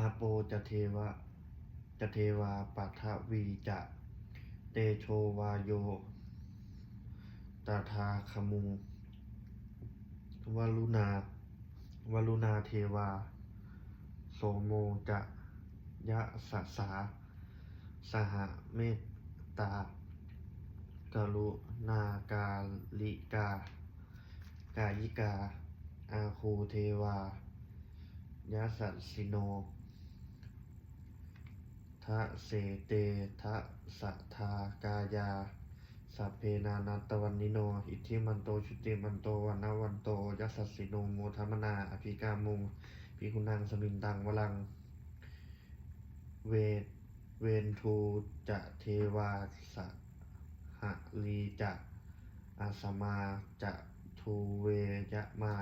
อาโปจะเทวะจะเทวาปัทวีจะเตโชวาโยตถาคมุงวลุนาวาลุนาเทวา โสโมจะยะสะสา สหเมตตากรุณากาลิกา กายิกา อาคูเทวายะสัสสิโน ทะเสเตทะสะทากายาสัพเพนานัตวันนิโน อิทธิมันโตชุติมันโตวันนวันโตยัสสิโนโมทัมมนาอภิกามุงพิคุนังสมินตังวลัง เวเวนทูจะเทวาสหลีจะอาสมาจะทูเวยะมา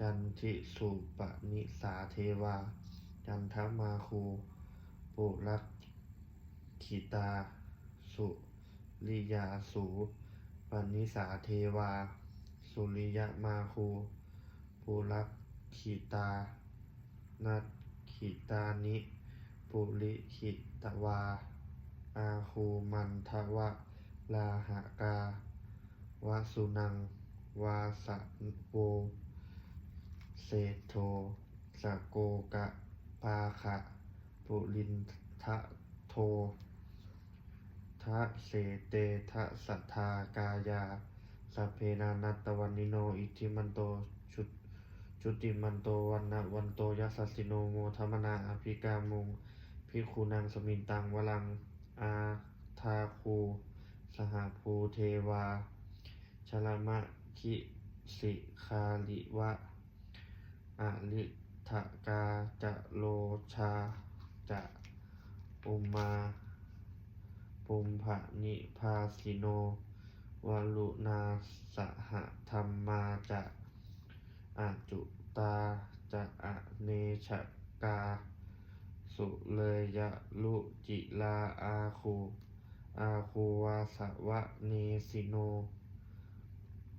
จันทิสุปนิสาเทวา จันทมาคู ปุรักขิตา สุริยาสูปนิสาเทวา สุริยมาคูปุรักขิตา นัตขิตานิปุริขิตวา อาคูมันทวะลาหากาวาสุนัง วาสะโวเศธโทสะโกกะปาขะ ปุรินทะโททะเสเตทะสัทธากายาสัพเพนานัตตวันนิโน อิทิมันโตชุดจุติมันโตวันนะวันโตยัสสสสิโนโมทัมมนาอภิกามุงพิกขุนังสมินตังวลัง อาทาคูสหภูเทวาชลมะคิสิคาลิวะอลิทกาจะโลชา จะอุมาปุมภะนิพาสิโนวลุนาสหธรรมาจะอาจุตาจะอเนชกา สุเลยยะลุจิลาอาคูอาคูวาสวะเนสิโน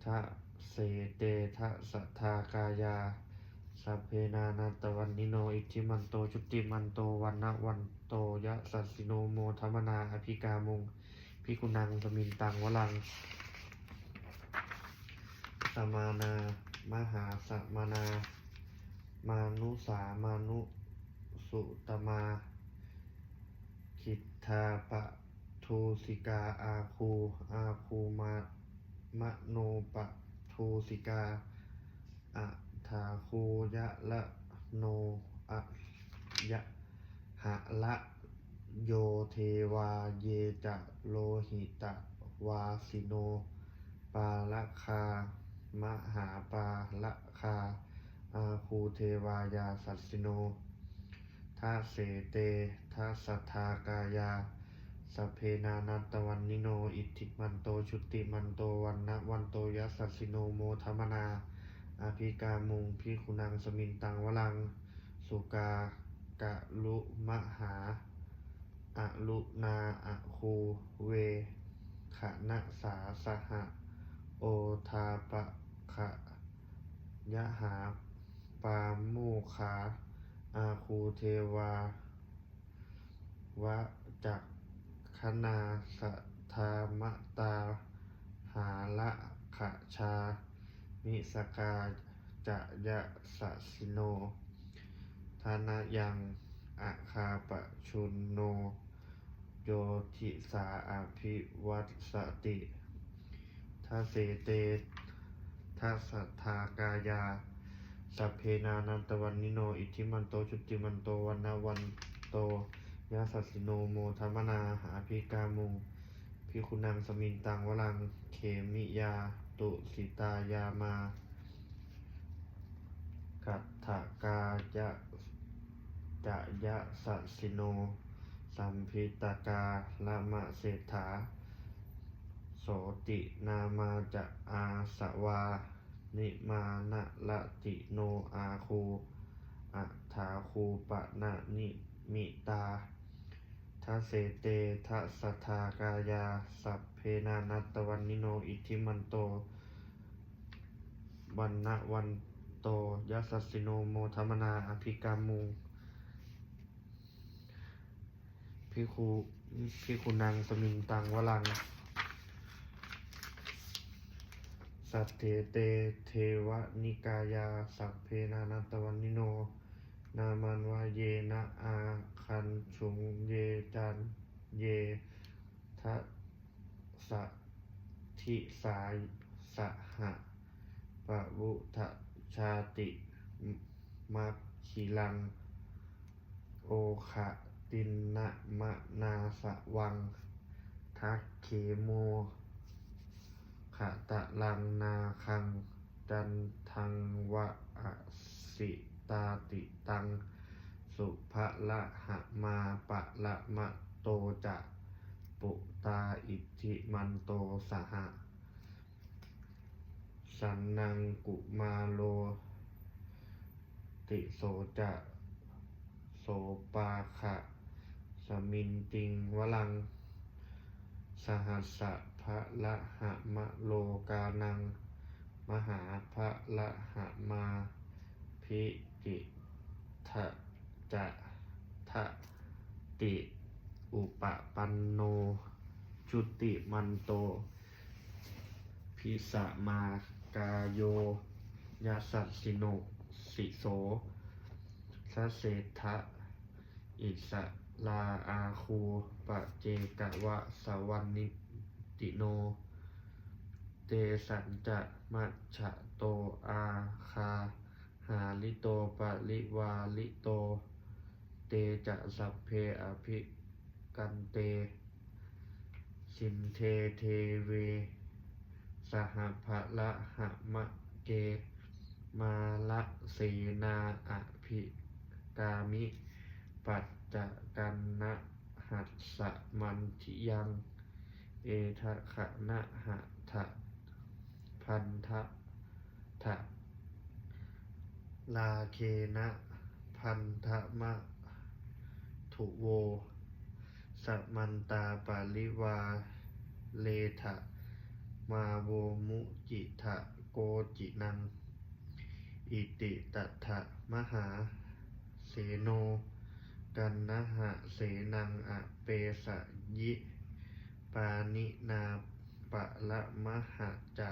ทะเสเตทะสัทธากายา สัพเพนานัตวันนิโนอิทิมันโตชุติมันโตวันนะวันโตยะสัสสิโนโมทัมมนาอภิกามุงพิกุนังสมินตังวลังสมานามหาสมานา มานุสามานุสุตมาคิทธาปะทูสิกาอาคูอาคูมามะโนปะทูสิกาอะ ถาคูยะละโนอะยะหะละโยเทวาเยจะโลหิตะวาสิโน ปาละคามหาปาละคาอาคูเทวายาสัสิโนทาเสเตทาสัทธากายาสเพนานัตตวันนิโน อิทธิมันโตชุติมันโตวันนะวันโตยัสสสสิโนโมทัมมนา อาภิกามุงพิคุนังสมินตังวลัง สุกากะลุมหาอะลุนาอะคูเวขะนะสาสหะ โอทาปะขะยะหาปาโมขาอาคูเทวาวะจักคณาสทามตา หาละขะชา มิสกาจะยะสะสิโนทานะยังอะคาปะชุนโน โยทิสาอภิวัตสติทาเสเตทัสสัทากายา สัพเพนานันตวันนิโน อิทิมันโต ชุติมันโต วันนะวันโตยะสัสิโนโมทัมมนา หาภิกามุงพิคุนังสมินตังวลัง เขมิยา ตุสิตายามากัตถกายะจะยะสัสสิโน สัมพิตกาละมะเศรษฐา โสตินามาจะอาสวา นิมานะละติโนอาคูอัฏฐาคูปะนะนิมิตาทะเสเตทะสัทากายาสัพ นานัตวันนิโนอิทิมันโตวันนะวันโตยัสสสสิโนโมทัมมนาอภิกามุงพิคุพิคุนังสมิงตังวลัง สัตเถเตเทวนิกายา สัพเพนานัตวันนิโน นามันวาเยนะอาคันชุงเยจันเยทะ สะทิสายสหะปะวุทะชาติมัคคิลัง โอคะตินนะมะนาสะวัง ทักเขโมขะตะลังนาคัง จันทังวะอะสิตาติตัง สุภะละหะมาปะละมะโตจะ ปุตาอิทธิมันโตสหะ สันนังกุมาโล ติโสจะโสปาขะ สมินติงวลัง สหัสสะภะละหะมะโลกานัง มหาภะละหะมาพิจิทะจะทะติ อุปปันโน จุติมันโต พิสะมากาโยยาสัสสิโนสิโสสะเศทะอิสลาอาคูปะเจกะวะสวันนิติโน เตสันจะมัจฉะโตอาคา หาลิโตปะลิวาลิโต เตจะสัพเพอภิ กันเต สินเทเทเว สหภะละหะมะเก มาละเสนาอภิกามิ ปัจจกันนะหัสสะมันทิยัง เอทะขะนะหะทะพันทะทะลาเคนะ พันธะมะ ถุโว สัมมันตาปาลิวาเลทะมาโวมุจิทะโกจินัง อิติตัทะมหาเสโน กันนะหะเสนังอะเปสะยิ ปานินาปะละมหะจะ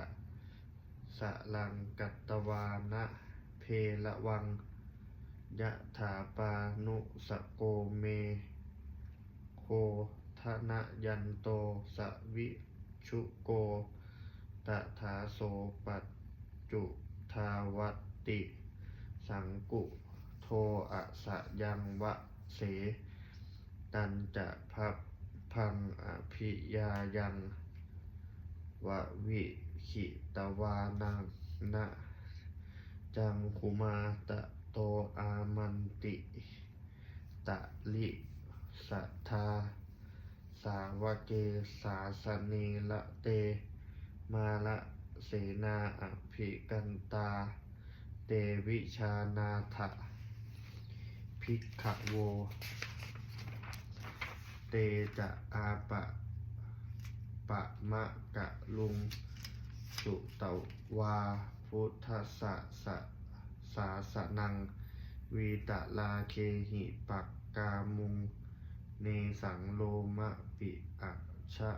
สะลังกัตตวานะเพละวังยะถาปานุสโกเม โคทนะยันโตสวิชุโก ตถาโสปัจจุทาวติ สังกุโทอะสะยังวะเส ตันจะพับพังอภิยายังวะวิขิตวานังนะ จังคุมาตะโตอามัน สัทธา สาวเกสาสเนละเต มาละเสนาอภิกันตา เตวิชานาถะภิกขโว เตจะอาปะปะมะกะลุง สุตวา พุทธสะสะสาสนัง วีตะลาเคหิปักกามุง เนสังโลมะปิอะชะ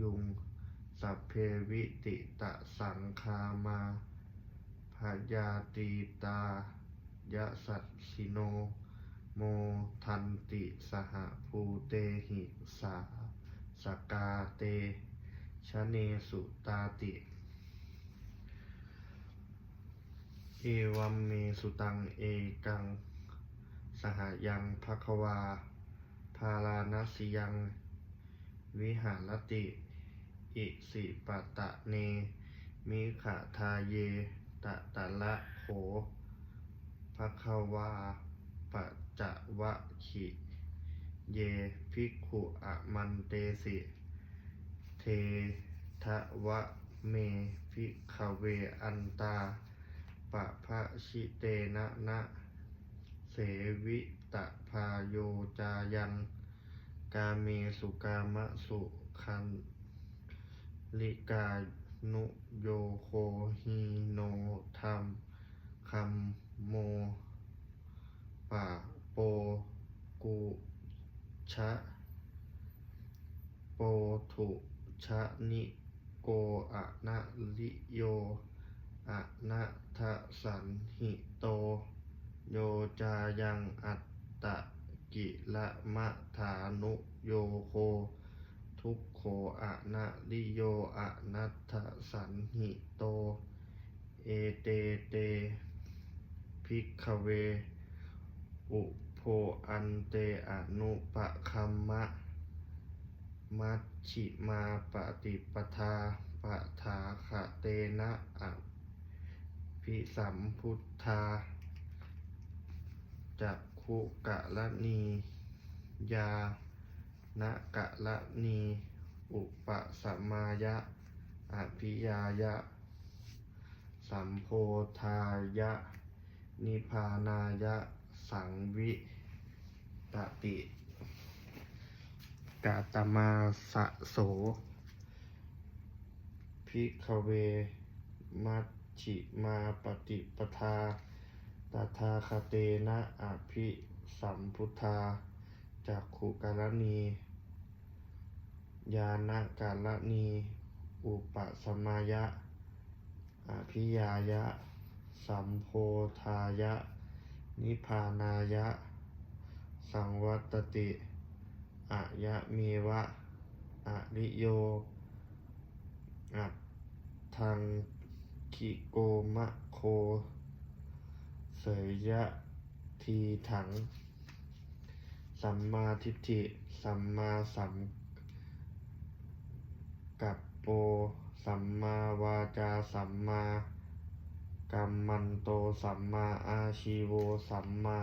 ยุง สัพเพวิติตะสังคามาพยาตีตายะสัตสิโน โมทันติสหภูเตหิสาสกาเตชะเนสุตาติเอวัมเมสุตังเอกัง สหยังภควาาราณสิยัง วิหารติ อิสิปะตะเน มิขะทาเย ตะตะละโขภควาปัจจวะขิ เย ภิกขุอะมันเตสิ เททะวะเมภิกขเวอันตาปะพะชิเตนะนะ เสวิ ตะพาโยจายังกาเมสุกามะสุขันลิกานุโยโคหิโนธัมคัมโมปะโปกุชะถุชะนิโกอะนะลิโยอะนะทะสันหิโต โยจายังอัต ตะกิละมะฐานุโยโค ทุกโขอะนะลิโยอะนัตสันหิโต เอเตเตภิกขเว อุโพอันเตอนุปะคัมมะ มัชชิมาปฏิปทาปะถาคเตนะอภิสัมพุทธาจักุกะละนียานะกะละนี อุปสัมมายะอภิยายะ สัมโพธายะ นิพานายะ สังวิตติกาตมาสะโสภิกเว มัชชิมาปฏิปทา ตถาคเตนะอภิสัมพุทธาจักขุกะละนีญาณกะละนีอุปสมายะ อภิยายะ สัมโพธายะ นิพพานายะ สังวัตติอะยะเมวะอริโย อัตถังคิโกมะโค เสยยะทีถัง สัมมาทิฏฐิ สัมมาสัมกัปโป สัมมาวาจา สัมมากัมมันโต สัมมาอาชีโว สัมมา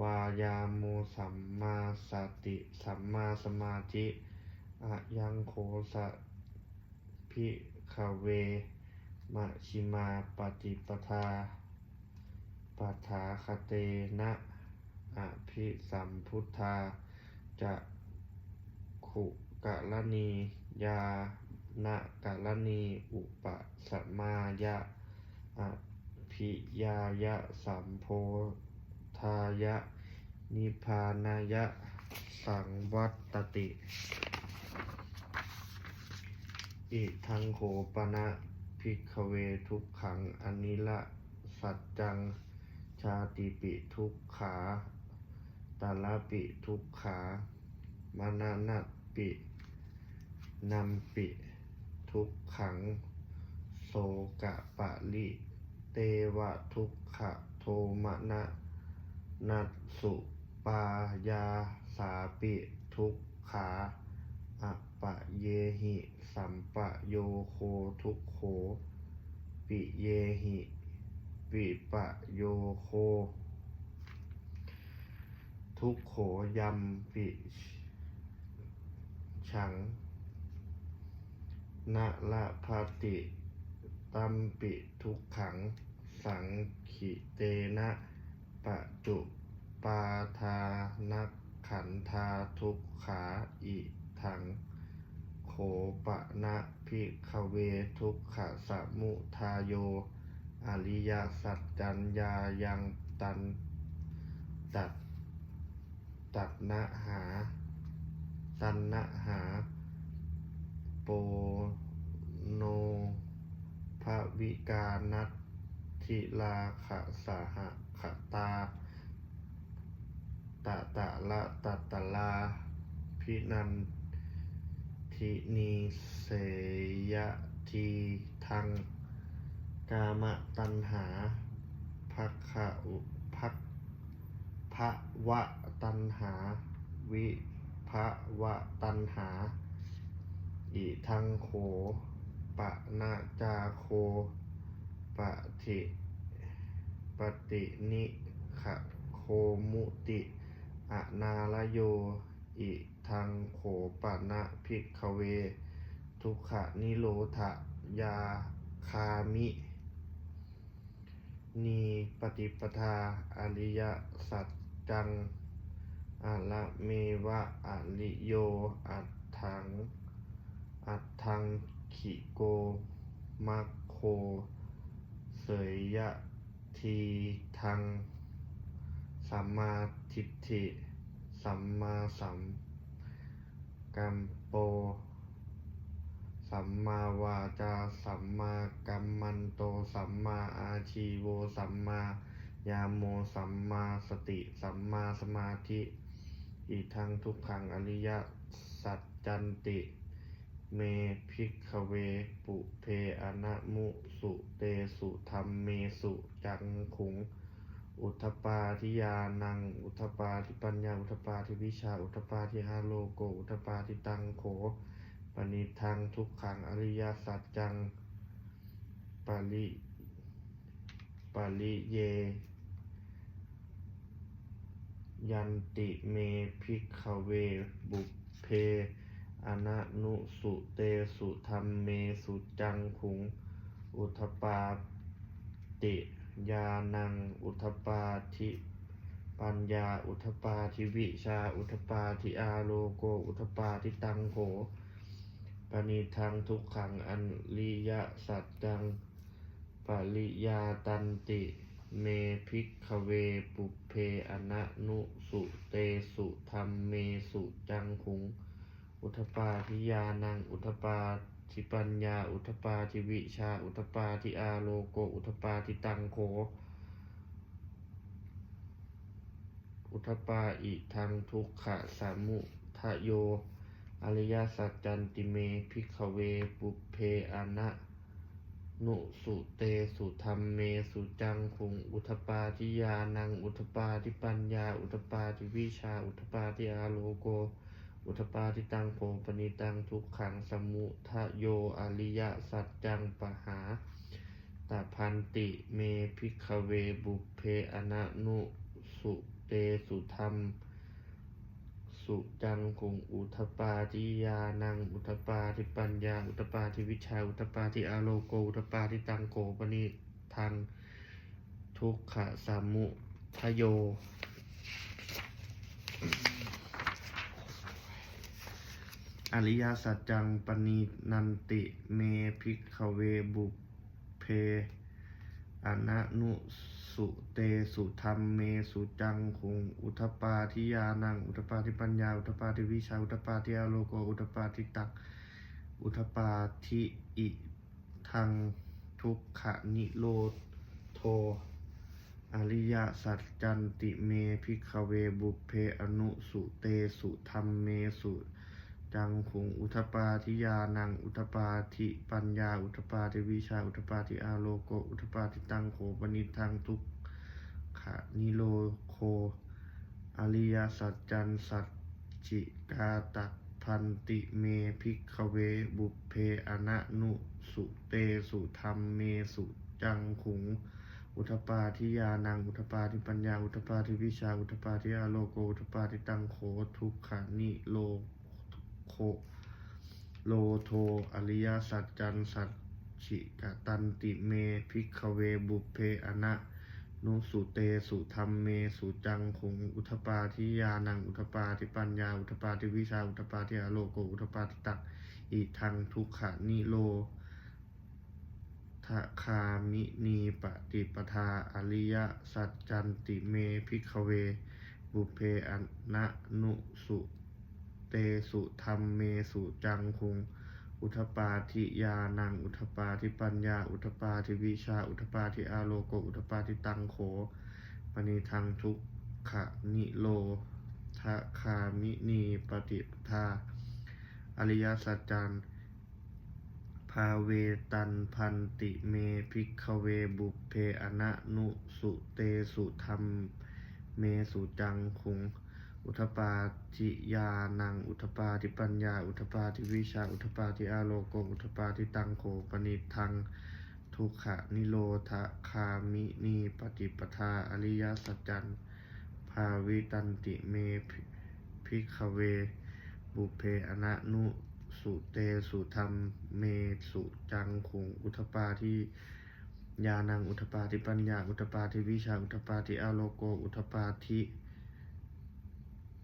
วายาโมสัมมาสติ สัมมาสมาธิอะยังโคสะภิขเวมัชชิมาปฏิปทา ปัฏฐาคเตนะอภิสัมพุทธาจักขุกะละนีญาณกะละนีอุปสมายะอภิยายะสัมโพธายะ นิพานายะ สังวัตติ อิทังโขปนะภิกขเวทุกขังอนิละสัจจัง ชาติปิทุกขาตาลปิทุกขามานนัตปินัมปิทุกขัง โสกะปะลิ เตวะทุกขะโทมะนะนัสสุปายาสาปิทุกขาอัปปะเยหิ สัมปะโยโคทุกโข ปิเยหิ ปิปะโยโค ทุกโขยัมปิฉังนะละภาติตัมปิทุกขัง สังขิเตนะปะจุปาทานักขันธาทุกขาอิทัง โขปะนะภิกขเวทุกขะสมุทาโย อริยสัจจัญญายังตันตัดตัดนะหา ตันนะหา โปโนภวิกานัตทิลาขะสหะขตาตะตะละตัตตะลา พินันทินีเสยทีทัง กามตัณหาภักขะอุภักภวะตัณหา วิภวะตัณหา อิทังโขปะนะจาโคปะทิปฏินิขะโคมุติอนาลโย อิทังโขปะนะภิกขเว ทุกขะนิโรธยาคามิ นีปฏิปทาอริยสัจจังอะระเมวะอริโยอัตถัง อัตถังขิโกมัคโค เสยยะทีทัง สัมมาทิฏฐิ สัมมาสัมกัมโป สัมมาวาจา สัมมากัมมันโต สัมมาอาชีโว สัมมายาโม สัมมาสติ สัมมาสมาธิอิทังทุกขังอริยสัจจันติ เมภิกขเว ปุเพอนะมุสุเตสุธรรมเมสุจังขุง อุทปาทิยานัง อุทปาทิปัญญา อุทปาทิวิชา อุทปาทิอาโลโก อุทปาทิตังโข ณิทังทุกขังอริยสัจจังปริปริเย ยันติเมภิกเวบุพเพอนะนุสุเตสุธรรมเมสุจังขุง อุทปาติยานัง อุทปาทิปัญญา อุทปาทิวิชา อุทปาทิอาโลโก อุทปาทิตังโข ปณิทังทุกขังอันริยสัจจัง ปริยาตันติ เมภิกขเวปุเพอนะนุสุเตสุธรรมเมสุจังคุง อุทปาทิยานังอุทปาทิปัญญา อุทปาทิวิชา อุทปาทิอาโลโก อุทปาทิตังโขอุทปาอิทังทุกขะสามุทะโย อริยสัจจันติเมภิกขเวปุเพอนะนุสุเตสุธรรมเมสุจังคุงอุทปาทิยานังอุทปาทิปัญญา อุทปาทิวิชา อุทปาทิอาโลโก อุทปาทิตังโพปณิตังทุกขังสมุทะโยอริยสัจจังปหาตพันติเมภิกขเวบุเพอนะนุสุเตสุธรรม สุจังคงอุทปาทิยานังอุทปาทิปัญญา อุทปาทิวิชาอุทปาทิอาโลโกอุทปาทิตังโกปนิทังทุกขะสามุทโย อริยสัจจังปณินันติเมภิกขเวบุเพอนะนุสุเตสุธรรมเมสุจังคงอุทปาทิยานังอุทปาทิปัญญาอุทปาทิวิชาอุทปาทิอาโลโกอุทปาทิตัก อุทปาทิอิทังทุกขนิโรโทอริยสัจจันติเมภิกเวบุเพอนุสุเตสุธรรมเมสุ จังคุงอุทปาทิยานังอุทปาทิปัญญา อุทปาทิวิชา อุทปาทิอาโลโก อุทปาทิตังโขปนิทังทุกขะนิโรโคอริยสัจจันสัจจิกาตักพันติเมภิกเวบุพเพอนะนุสุเตสุธรรมเมสุจังขุง อุทปาทิยานังอุทปาทิปัญญา อุทปาทิวิชา อุทปาทิอาโลโก อุทปาทิตังโขทุกขานิโล โคโลโทอริยสัจจันสัจฉิกตันติเมภิกเวบุเพอนะนุสุเตสุธรรมเมสุจังคงอุทปาทิยานังอุทปาทิปัญญาอุทปาทิวิชาอุทปาทิอาโลโกอุทปาทิตักอิทังทุกขานิโลทคามินีปฏิปทาอริยสัจจันติเมภิกเว บุเพอนะนุสุ เตสุธรรมเมสุจังคุงอุทปาทิยานัง อุทปาทิปัญญา อุทปาทิวิชา อุทปาทิอาโลโก อุทปาทิตังโขปณิทังทุกขะนิโลทะคามินีปฏิปทา อริยสัจจันภาเวตันพันติเมภิกเวบุเพอนะนุสุเตสุธรรมเมสุจังคุง อุทปาทิยานัง อุทปาทิปัญญา อุทปาทิวิชา อุทปาทิอาโลโกอุทปาทิตังโขปณิทัง ทุกขะนิโรธคามินีปฏิปทาอริยสัจจันภาวิตันติเมภิกขเว บุเพอนะนุสุเตสุธรรมเมสุจังคุงอุทปาทิยานังอุทปาทิปัญญา อุทปาทิวิชา อุทปาทิอาโลโกอุทปาทิ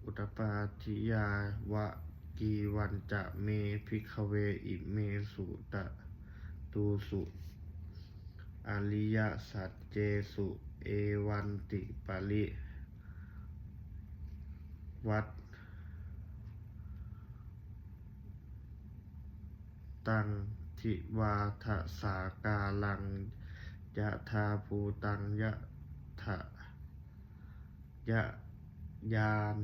อุทปาทิยาวะกีวันจะเมภิกเวอิเมสุตะตูสุอริยสัจเจสุเอวันติปริวัตตังทิวาทะสากาลังยะธาภูตังยะทะยะยาน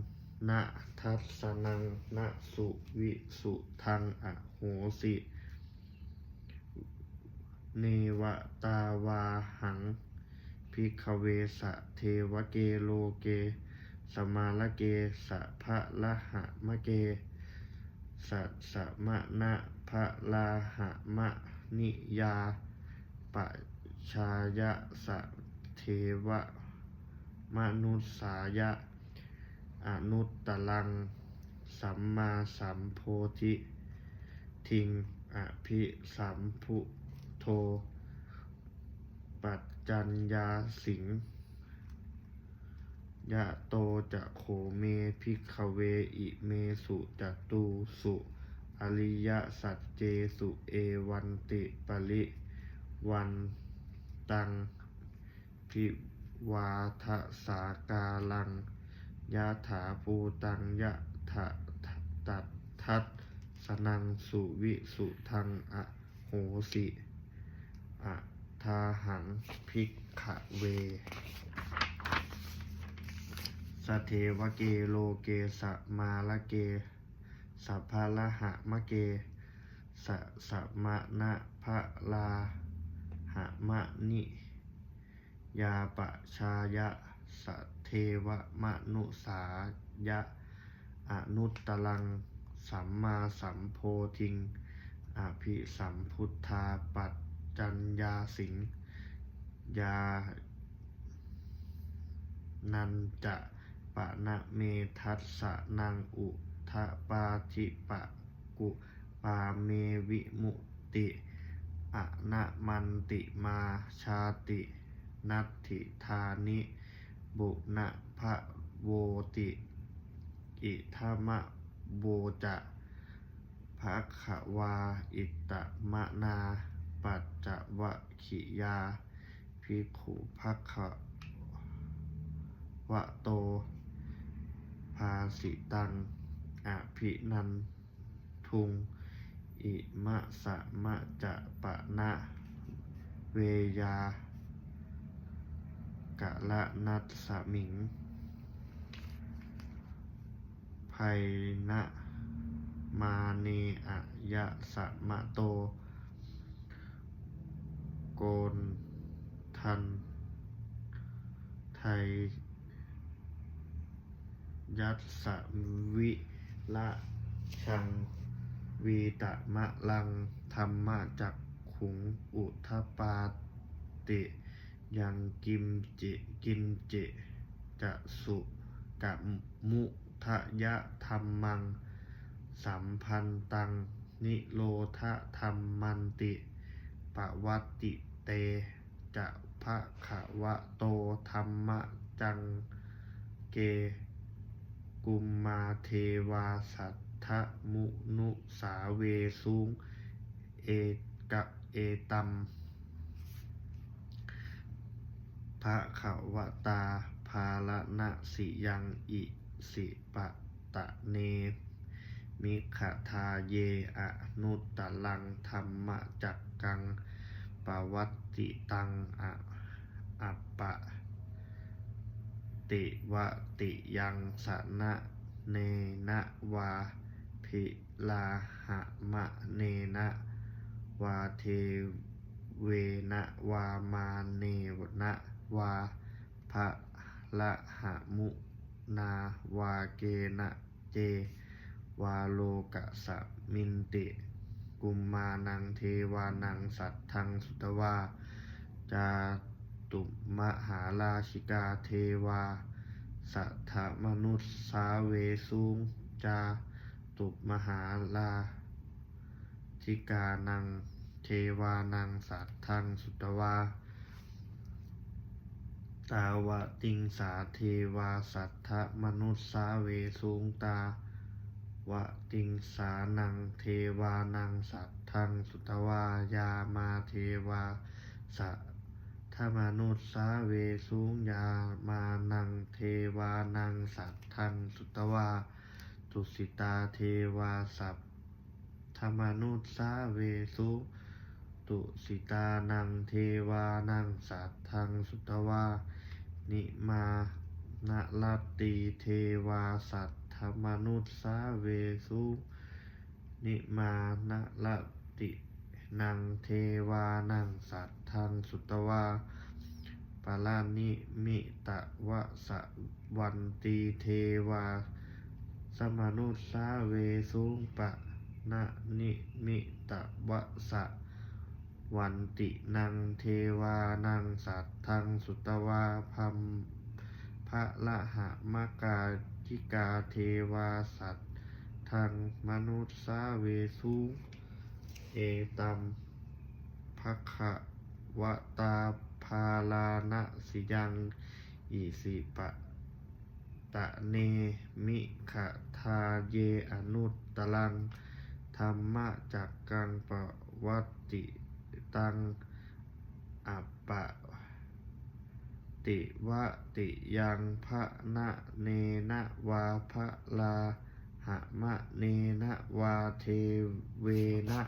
นะทัสนังนะสุวิสุทังอโหสิ เนวตาวาหังพิกขเวสะเทวเกโลเก สมาลเกสะพะละหะมะเกสัสสะมะนะพะลาหะมะนิยาปะชายะสะเทวะมนุสสายะ อนุตตลัง สัมมาสัมโพธิ ทิงอภิสัมพุโท ปัจจัญญาสิงยะโตจะโขเมพิกขเวอิเมสุจตูสุอริยสัจเจสุเอวันติปริวันตังพิวาทสากาลัง ยะถาปูตังยะถะตัดทัตสนังสุวิสุทังอะโหสิอะทาหังพิกขเว สเทวเกโลเกสมาละเกสัพพะละหะมะเกสะสะมะนะพะลาหะมะนิ ยาปะชายะสะเทวมนุสายะอนุตตลัง สัมมาสัมโพธิงอภิสัมพุทธาปัจจัญญาสิงยานันจะปะนะเมทัสสะนังอุทะปาธิปะกุปาเมวิมุตติอะนะมันติมาชาติ นัตถิธานิ บุณพะโวติ อิทามะโวจะภะคะวา อิตตมะนา ปัจจวะขิยา ภิกขุภักขะวะโต ภาสิตัง อภินันทุง อิมะสะมะจะปะนะ เวยา กะละนัสสมิงไพนะมาเนอะยะสะมะโต โกนทัน ไทย ยัสสวิละชัง วีตะมะลัง ธรรมะจักขุง อุทปาติ ยังกิมจิกินจิจะสุกะมุทะยะธรรมัง สัมพันตัง นิโรธธรรมมันติปวัติเต จะภะคะวะโตธรรมจังเก กุมมาเทวาสัทธมุนุสาเวสุงเอกะเอตัม ภะคะวตาภาลนะสิยังอิสิปะตะเน มิขทาเยอนุตตลังธรรมจักกังปวัตติตังอะอัปปะ ติวติยังสนะเนนะวาภิลาหะมะเนนะวาเทเวนะวามาเนนะ วาภะละหะมุนาวาเกนะเจ วาโลกะสมินติ กุมมานังเทวานังสัตทังสุตวาจาตุมหาราชิกาเทวา สัทธมนุษสาเวสุงจาตุมหาราชิกานังเทวานังสัตทังสุตวา ตาวติงสาเทวาสัทธมนุษสาเวสุงตาวติงสานังเทวานังสัทังสุตวายามาเทวาสัทมนุษสาเวสุงยามานังเทวานังสัทังสุตวาตุสิตาเทวาสัพทธรรมนุสาเวสุตุสิตานังเทวานังสัตทังสุตวา นิมานะลตติเทวาสัตธรรมนุสาเวสุนิมานะลตตินังเทวานังสัตทังสุตวาปาลานิมิตะวะสะวันตีเทวา สมานุสาเวสุปะนะนิมิตะวะสะ วันตินังเทวานังสัตทังสุตวาพัมพระละหะมะกาจิกาเทวาสัตทังมนุษสาเวสุเอตัมภคะวตาพาลานะสิยังอิสิปะตะเนมิขะทาเยอนุตตลังธรรมะจักกังปวัติ ตังอัปปะติวะติยังพระนะเนนะวาพระลาหะมะเนนะวาเทเวนะ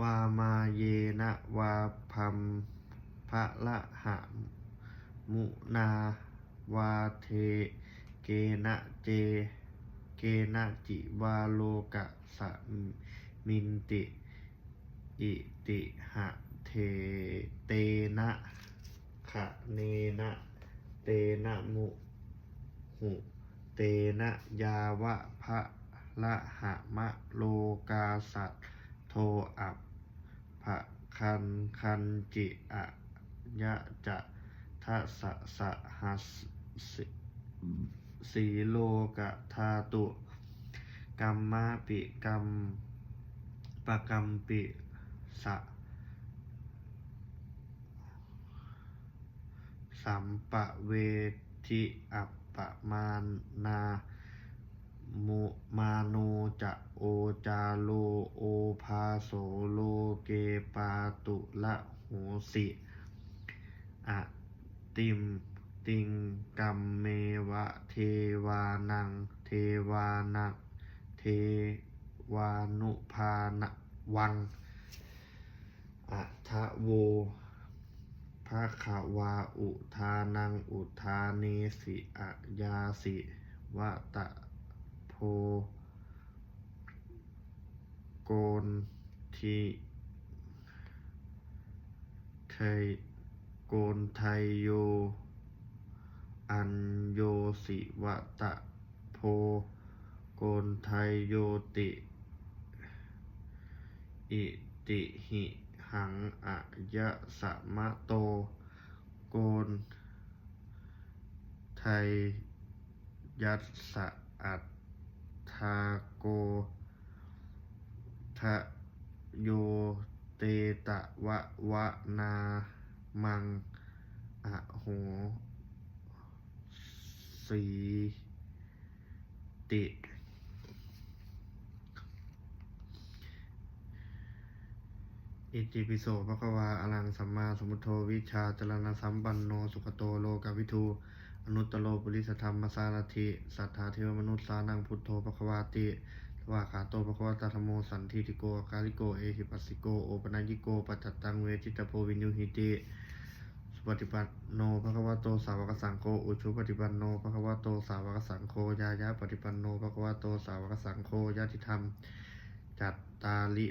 วามาเยนะวาพัมพระละหะมุนาวาเทเกนะเจ เกนะจิวาโลกะสะมินติ อิติหะเทเตนะขะเนนะเตนะมุหุเตนะยาวะพระละหะมะโลกาสัตโทอัปภะคันคันจิอะยะจะทัสสะหัสสิ สีโลกะธาตุกัมมาปิกัมปะกัมปิสะสัมปะเวทิอัปปะมานามุมาโนจะโอจาโลโอภาโสโลเกปาตุละโหสิอะติม ติงกัมเมวะเทวานัง เทวานังเทวานุภาณวังอัทะโวภะคะวาอุทานัง อุทาเนสิอะยาสิวะตะโพโกนทีไทยโกนไทยโย อันโยสิวะตะโพโกนไทยโยติ อิติหิหังอะยะสะมะโต โกนไทยยัสสะอัตทาโกทะโยเตตะวะวะนามังอะโห สีติ อิติปิโสภะควาอรังสัมมาสมุทโธวิชาจรณสัมปันโนสุขโตโลกวิทู อนุตตโลปุริสธรรมสารถิ สัทธาเทวมนุษย์สานังพุทโธภะควาติทวาขาโตภะคะวตาธรรมโมสันทิติโกอาการิโก เอหิปัสสิโก โอปนัญญิโก ปัจจตังเวจิตโพวินยุหิติ ปฏิปันโนภะคะวะโตสาวกสังโฆอุชุปฏิปันโนภะคะวะโตสาวกสังโฆยายะปฏิปันโนภะคะวะโตสาวกสังโฆญาติธรรม จัตตาลิ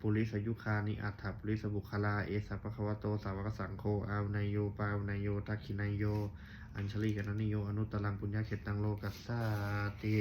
ปุริสยุคานิอัฏฐปุริสบุคลาเอสัพพะคะวะโตสาวกสังโฆอาวนายโยปาวนายโยทักขินายโย อัญชลีกันนิโยอนุตตรังปุญญาเขตังโลกัสสาติ